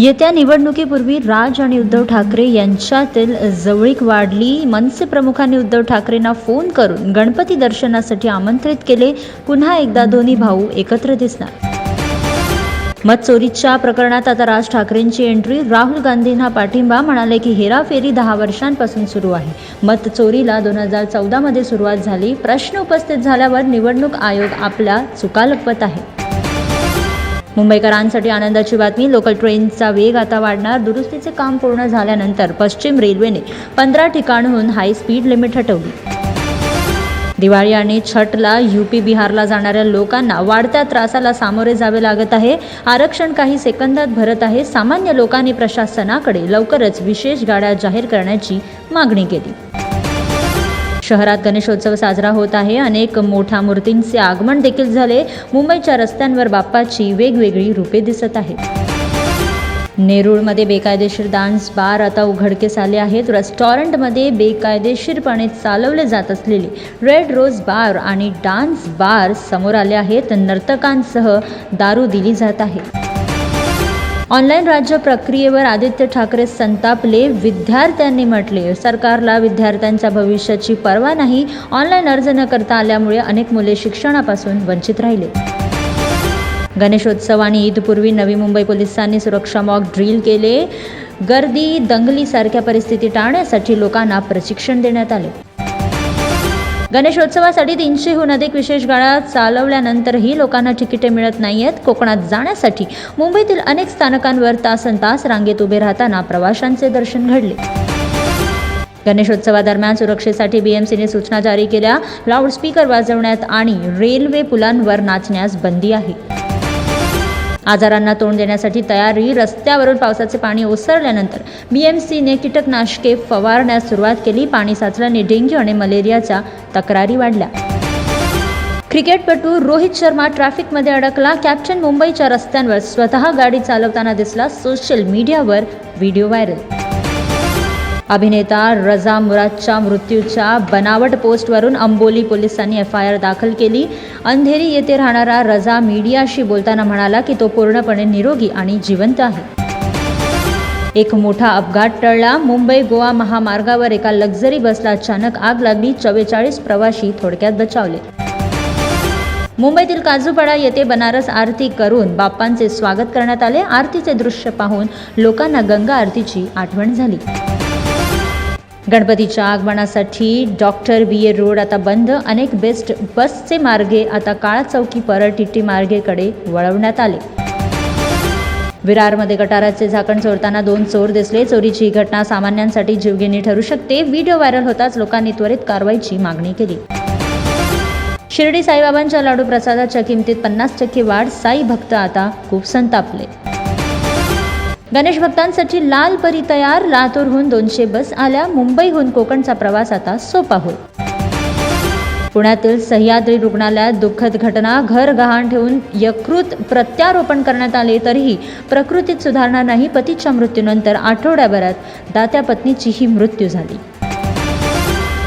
येत्या निवडणुकीपूर्वी राज आणि उद्धव ठाकरे यांच्यातील जवळीक वाढली. मनसे प्रमुखांनी उद्धव ठाकरेंना फोन करून गणपती दर्शनासाठी आमंत्रित केले. पुन्हा एकदा दोन्ही भाऊ एकत्र दिसणार. मत चोरीच्या प्रकरणात आता राज ठाकरेंची एंट्री. राहुल गांधींना पाठिंबा म्हणाले की हेराफेरी दहा वर्षांपासून सुरू आहे. मत चोरीला दोन हजार चौदामध्ये सुरुवात झाली. प्रश्न उपस्थित झाल्यावर निवडणूक आयोग आपल्या चुका लपवत आहे. मुंबईकरांसाठी आनंदाची बातमी लोकल ट्रेनचा वेग आता वाढणार दुरुस्तीचे काम पूर्ण झाल्यानंतर पश्चिम रेल्वेने पंधरा ठिकाणहून हाय स्पीड लिमिट हटवली. दिवाळी आणि छठला यूपी बिहारला जाणाऱ्या लोकांना वाढत्या त्रासाला सामोरे जावे लागत आहे. आरक्षण काही सेकंदात भरत आहे. सामान्य लोकांनी प्रशासनाकडे लवकरच विशेष गाड्या जाहीर करण्याची मागणी केली. शहरात गणेशोत्सव साजरा होत आहे. अनेक मोठ्या मूर्तींचे आगमन देखील झाले. मुंबईच्या रस्त्यांवर बाप्पाची वेगवेगळी रूपे दिसत आहेत. नेरूळमध्ये बेकायदेशीर डान्स बार आता उघडकीस आले आहेत. रेस्टॉरंटमध्ये बेकायदेशीरपणे चालवले जात असलेले रेड रोज बार आणि डान्स बार समोर आले आहेत. नर्तकांसह दारू दिली जात आहे. ऑनलाईन राज्य प्रक्रियेवर आदित्य ठाकरे संतापले. विद्यार्थ्यांनी म्हटले सरकारला विद्यार्थ्यांच्या भविष्याची पर्वा नाही. ऑनलाईन अर्ज न करता आल्यामुळे अनेक मुले शिक्षणापासून वंचित राहिले. गणेशोत्सव आणि ईदपूर्वी नवी मुंबई पोलिसांनी सुरक्षा मॉक ड्रिल केले. गर्दी दंगलीसारख्या परिस्थिती टाळण्यासाठी लोकांना प्रशिक्षण देण्यात आले. गणेशोत्सवासाठी तीनशेहून अधिक विशेष गाड्या चालवल्यानंतरही लोकांना तिकिटे मिळत नाही आहेत कोकणात जाण्यासाठी मुंबईतील अनेक स्थानकांवर तासन तास रांगेत उभे राहताना प्रवाशांचे दर्शन घडले. गणेशोत्सवादरम्यान सुरक्षेसाठी बीएमसीने सूचना जारी केल्या. लाऊडस्पीकर वाजवण्यात आणि रेल्वे पुलांवर नाचण्यास बंदी आहे. आजारांना तोंड देण्यासाठी तयारी रस्त्यावरून पावसाचे पाणी ओसरल्यानंतर बीएमसीने कीटकनाशके फवारण्यास सुरुवात केली. पाणी साचल्याने डेंग्यू आणि मलेरियाच्या तक्रारी वाढल्या. क्रिकेटपटू रोहित शर्मा ट्रॅफिकमध्ये अडकला. कॅप्टन मुंबईच्या रस्त्यांवर स्वतः गाडी चालवताना दिसला. सोशल मीडियावर व्हिडिओ व्हायरल अभिनेता रजा मुरादच्या मृत्यूच्या बनावट पोस्टवरून अंबोली पोलिसांनी एफ आय आर दाखल केली. अंधेरी येथे राहणारा रजा मीडियाशी बोलताना म्हणाला की तो पूर्णपणे निरोगी आणि जिवंत आहे. एक मोठा अपघात टळला. मुंबई गोवा महामार्गावर एका लक्झरी बसला अचानक आग लागली. चव्वेचाळीस प्रवाशी थोडक्यात बचावले. मुंबईतील काजूपाडा येथे बनारस आरती करून बाप्पांचे स्वागत करण्यात आले. आरतीचे दृश्य पाहून लोकांना गंगा आरतीची आठवण झाली. गणपतीच्या आगमनासाठी डॉक्टर बी ए रोड आता बंद. अनेक बेस्ट बसचे मार्गे आता काळा चौकी परळ टिटी मार्गेकडे वळवण्यात आले. विरारमध्ये गटाराचे झाकण चोरताना दोन चोर दिसले. चोरीची ही घटना सामान्यांसाठी जीवघेणी ठरू शकते. व्हिडिओ व्हायरल होताच लोकांनी त्वरित कारवाईची मागणी केली. शिर्डी साईबाबांच्या लाडू प्रसादाच्या किमतीत पन्नास टक्के वाढ. साई भक्त आता खूप संतापले. गणेश भक्तांसाठी लाल परी तयार लातूरहून दोनशे बस आल्या मुंबईहून कोकणचा प्रवास आता सोपा होईल. पुण्यातील सह्याद्री रुग्णालयात दुःखद घटना घर गहाण ठेवून यकृत प्रत्यारोपण करण्यात आले तरीही प्रकृतीत सुधारणा नाही. पतीच्या मृत्यूनंतर आठवड्याभरात दात्या पत्नीचीही मृत्यू झाली.